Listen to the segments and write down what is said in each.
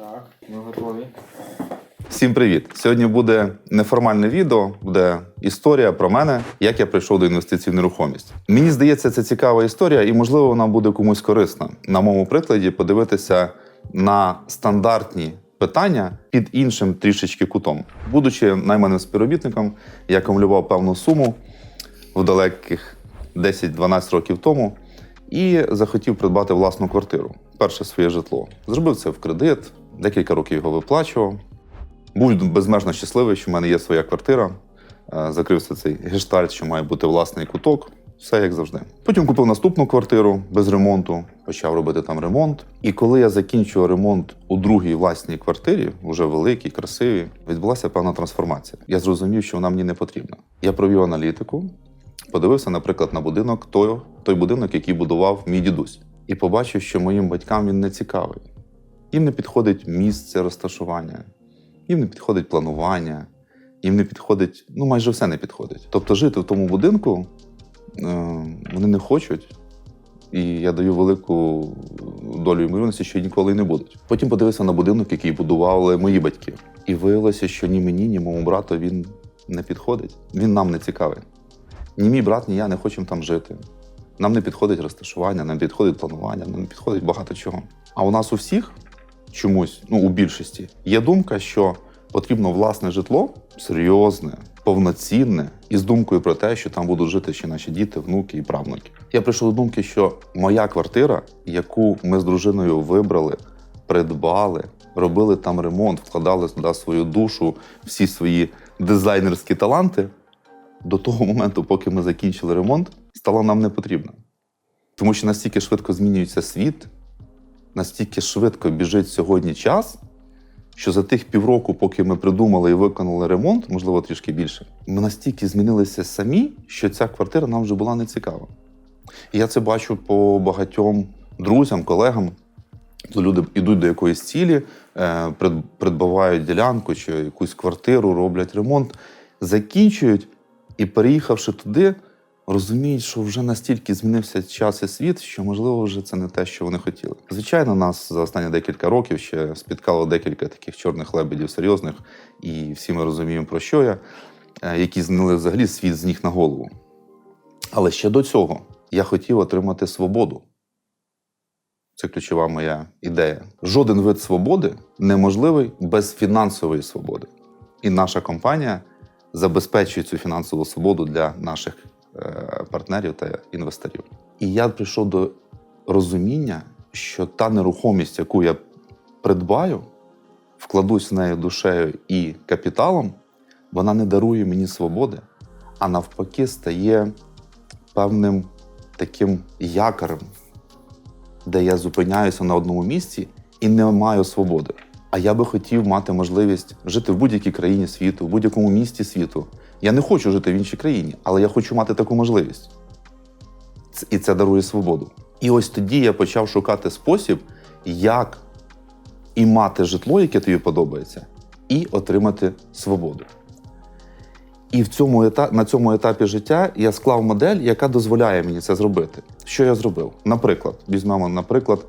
Так, ми готові. Всім привіт! Сьогодні буде неформальне відео, буде історія про мене, як я прийшов до інвестицій в нерухомість. Мені здається, це цікава історія, і можливо вона буде комусь корисна. На моєму прикладі подивитися на стандартні питання під іншим трішечки кутом. Будучи найманим співробітником, я акумулював певну суму в далеких 10-12 років тому і захотів придбати власну квартиру. Перше своє житло. Зробив це в кредит, декілька років його виплачував. Був безмежно щасливий, що в мене є своя квартира. Е, Закрився цей гештальт, що має бути власний куток. Все як завжди. Потім купив наступну квартиру без ремонту, почав робити там ремонт. І коли я закінчував ремонт у другій власній квартирі, вже великій, красивій, відбулася певна трансформація. Я зрозумів, що вона мені не потрібна. Я провів аналітику, подивився, наприклад, на будинок той, той будинок, який будував мій дідусь, і побачив, що моїм батькам він не цікавий. Їм не підходить місце розташування, їм не підходить планування, їм не підходить, ну майже все не підходить. Тобто жити в тому будинку е, вони не хочуть, і я даю велику долю ймовірності, що ніколи й не будуть. Потім подивився на будинок, який будували мої батьки. І виявилося, що ні мені, ні моєму брату він не підходить. Він нам не цікавий. Ні мій брат, ні я не хочемо там жити. Нам не підходить розташування, нам підходить планування, нам не підходить багато чого. А у нас у всіх чомусь, ну у більшості, є думка, що потрібно власне житло серйозне, повноцінне, і з думкою про те, що там будуть жити ще наші діти, внуки і правнуки. Я прийшов до думки, що моя квартира, яку ми з дружиною вибрали, придбали, робили там ремонт, вкладали туди свою душу, всі свої дизайнерські таланти, до того моменту, поки ми закінчили ремонт, стала нам не потрібна. Тому що настільки швидко змінюється світ, настільки швидко біжить сьогодні час, що за тих півроку, поки ми придумали і виконали ремонт, можливо, трішки більше, ми настільки змінилися самі, що ця квартира нам вже була не цікава. І я це бачу по багатьом друзям, колегам. Люди йдуть до якоїсь цілі, е, придбавають ділянку чи якусь квартиру, роблять ремонт, закінчують і, переїхавши туди, розуміють, що вже настільки змінився час і світ, що можливо вже це не те, що вони хотіли. Звичайно, нас за останні декілька років ще спіткало декілька таких чорних лебедів серйозних, і всі ми розуміємо, про що я, е, які змінили взагалі світ з ніг на голову. Але ще до цього я хотів отримати свободу. Це ключова моя ідея. Жоден вид свободи неможливий без фінансової свободи. І наша компанія забезпечує цю фінансову свободу для наших партнерів та інвесторів. І я прийшов до розуміння, що та нерухомість, яку я придбаю, вкладусь в неї душею і капіталом, вона не дарує мені свободи, а навпаки, стає певним таким якорем, де я зупиняюся на одному місці і не маю свободи. А я би хотів мати можливість жити в будь-якій країні світу, в будь-якому місті світу. Я не хочу жити в іншій країні, але я хочу мати таку можливість. І це дарує свободу. І ось тоді я почав шукати спосіб, як і мати житло, яке тобі подобається, і отримати свободу. І в цьому ета- на цьому етапі життя я склав модель, яка дозволяє мені це зробити. Що я зробив? Наприклад, візьмемо, наприклад,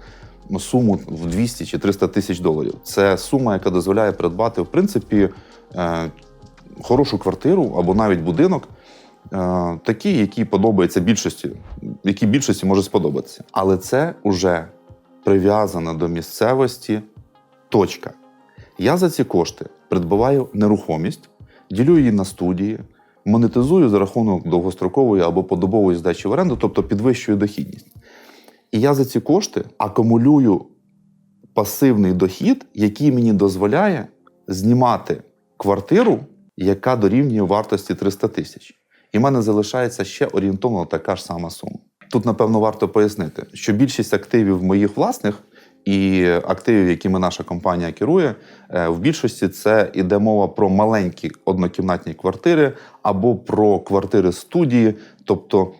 суму в 200 чи 300 тисяч доларів. Це сума, яка дозволяє придбати, в принципі, е, хорошу квартиру або навіть будинок, е, такий, який подобається більшості, який більшості може сподобатися. Але це вже прив'язано до місцевості точка. Я за ці кошти придбаваю нерухомість, ділю її на студії, монетизую за рахунок довгострокової або подобової здачі в оренду, тобто підвищую дохідність. І я за ці кошти акумулюю пасивний дохід, який мені дозволяє знімати квартиру, яка дорівнює вартості 300 тисяч. І в мене залишається ще орієнтовно така ж сама сума. Тут, напевно, варто пояснити, що більшість активів моїх власних і активів, якими наша компанія керує, е, в більшості це йде мова про маленькі однокімнатні квартири або про квартири студії, тобто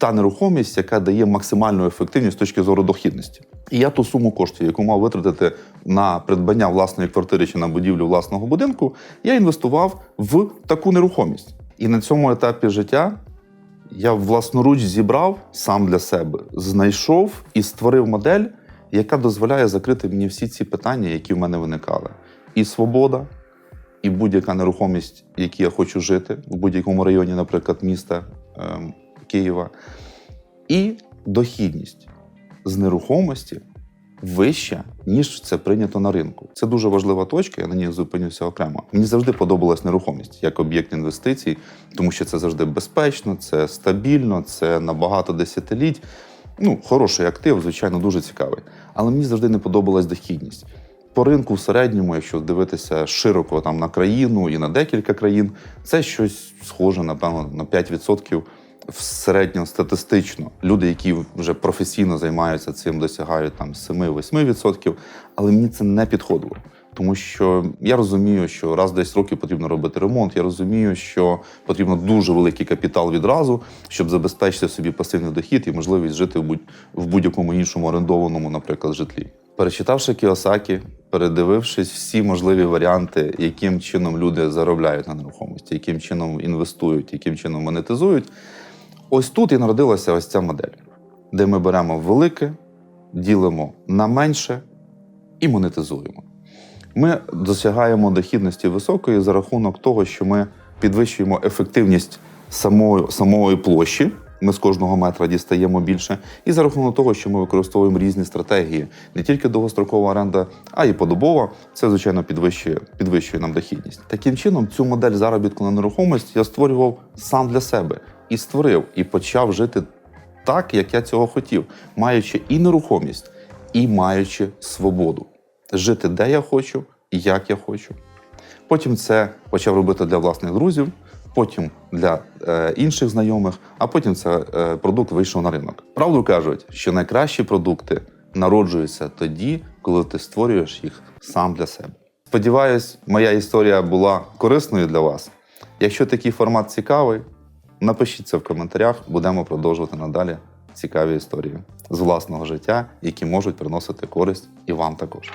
та нерухомість, яка дає максимальну ефективність з точки зору дохідності. І я ту суму коштів, яку мав витратити на придбання власної квартири чи на будівлю власного будинку, я інвестував в таку нерухомість. І на цьому етапі життя я власноруч зібрав сам для себе, знайшов і створив модель, яка дозволяє закрити мені всі ці питання, які в мене виникали. І свобода, і будь-яка нерухомість, в якій я хочу жити, в будь-якому районі, наприклад, міста ем, Києва, і дохідність з нерухомості вища, ніж це прийнято на ринку. Це дуже важлива точка, я на ній зупинюся окремо. Мені завжди подобалась нерухомість як об'єкт інвестицій, тому що це завжди безпечно, це стабільно, це на багато десятиліть. Ну, хороший актив, звичайно, дуже цікавий. Але мені завжди не подобалась дохідність. По ринку в середньому, якщо дивитися широко там на країну і на декілька країн, це щось схоже, напевно, на 5% в середньостатистично. Люди, які вже професійно займаються цим, досягають там 7-8%, але мені це не підходило. Тому що я розумію, що раз в 10 років потрібно робити ремонт. Я розумію, що потрібно дуже великий капітал відразу, щоб забезпечити собі пасивний дохід і можливість жити в будь- в будь-якому іншому орендованому, наприклад, житлі. Перечитавши Кіосакі, передивившись всі можливі варіанти, яким чином люди заробляють на нерухомості, яким чином інвестують, яким чином монетизують, ось тут і народилася ось ця модель, де ми беремо велике, ділимо на менше і монетизуємо. Ми досягаємо дохідності високої за рахунок того, що ми підвищуємо ефективність самої, самої площі. Ми з кожного метра дістаємо більше, і за рахунок того, що ми використовуємо різні стратегії, не тільки довгострокова оренда, а й подобова. Це звичайно підвищує, підвищує нам дохідність. Таким чином, цю модель заробітку на нерухомість я створював сам для себе і створив, і почав жити так, як я цього хотів, маючи і нерухомість, і маючи свободу жити де я хочу і як я хочу. Потім це почав робити для власних друзів, потім для е, інших знайомих, а потім це е, продукт вийшов на ринок. Правду кажуть, що найкращі продукти народжуються тоді, коли ти створюєш їх сам для себе. Сподіваюсь, моя історія була корисною для вас. Якщо такий формат цікавий, напишіть це в коментарях, будемо продовжувати надалі цікаві історії з власного життя, які можуть приносити користь і вам також.